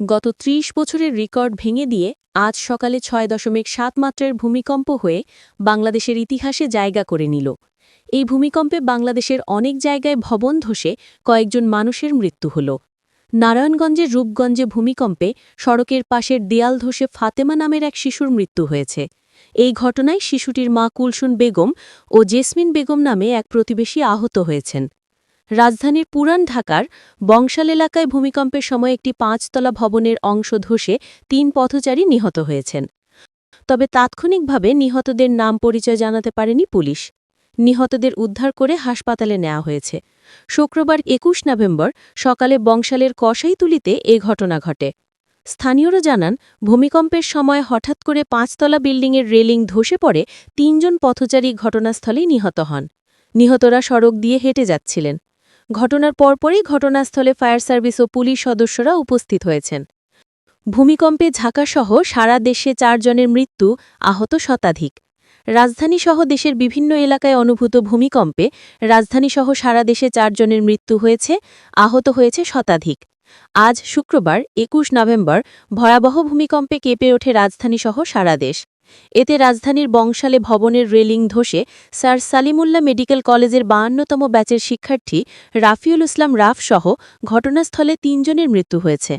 গত ত্রিশ বছরের রেকর্ড ভেঙে দিয়ে আজ সকালে ছয় দশমিক সাত মাত্রার ভূমিকম্প হয়ে বাংলাদেশের ইতিহাসে জায়গা করে নিল। এই ভূমিকম্পে বাংলাদেশের অনেক জায়গায় ভবন ধসে কয়েকজন মানুষের মৃত্যু হল। নারায়ণগঞ্জের রূপগঞ্জে ভূমিকম্পে সড়কের পাশের দেয়াল ধসে ফাতেমা নামের এক শিশুর মৃত্যু হয়েছে। এই ঘটনায় শিশুটির মা কুলসুন বেগম ও জেসমিন বেগম নামে এক প্রতিবেশী আহত হয়েছেন। রাজধানীর পুরান ঢাকার বংশাল এলাকায় ভূমিকম্পের সময় একটি পাঁচতলা ভবনের অংশ ধসে তিন পথচারী নিহত হয়েছেন। তবে তাৎক্ষণিকভাবে নিহতদের নাম পরিচয় জানাতে পারেনি পুলিশ। নিহতদের উদ্ধার করে হাসপাতালে নেওয়া হয়েছে। শুক্রবার একুশ নভেম্বর সকালে বংশালের কসাইতুলিতে এ ঘটনা ঘটে। স্থানীয়রা জানান, ভূমিকম্পের সময় হঠাৎ করে পাঁচতলা বিল্ডিংয়ের রেলিং ধসে পড়ে তিনজন পথচারী ঘটনাস্থলেই নিহত হন। নিহতরা সড়ক দিয়ে হেঁটে যাচ্ছিলেন। ঘটনার পরপরই ঘটনাস্থলে ফায়ার সার্ভিস ও পুলিশ সদস্যরা উপস্থিত হয়েছেন। ভূমিকম্পে ঢাকাসহ সারা দেশে চারজনের মৃত্যু আহত শতাধিক। রাজধানীসহ দেশের বিভিন্ন এলাকায় অনুভূত ভূমিকম্পে রাজধানীসহ সারা দেশে চারজনের মৃত্যু হয়েছে, আহত হয়েছে শতাধিক। আজ শুক্রবার, একুশ নভেম্বর, ভয়াবহ ভূমিকম্পে কেঁপে ওঠে রাজধানীসহ সারা দেশ। এতে রাজধানীর বংশালে ভবনের রেলিং ধসে স্যার সালিমুল্লাহ মেডিকেল কলেজের বায়ান্নতম ব্যাচের শিক্ষার্থী রাফিউল ইসলাম রাফ সহ ঘটনাস্থলে তিনজনের মৃত্যু হয়েছে।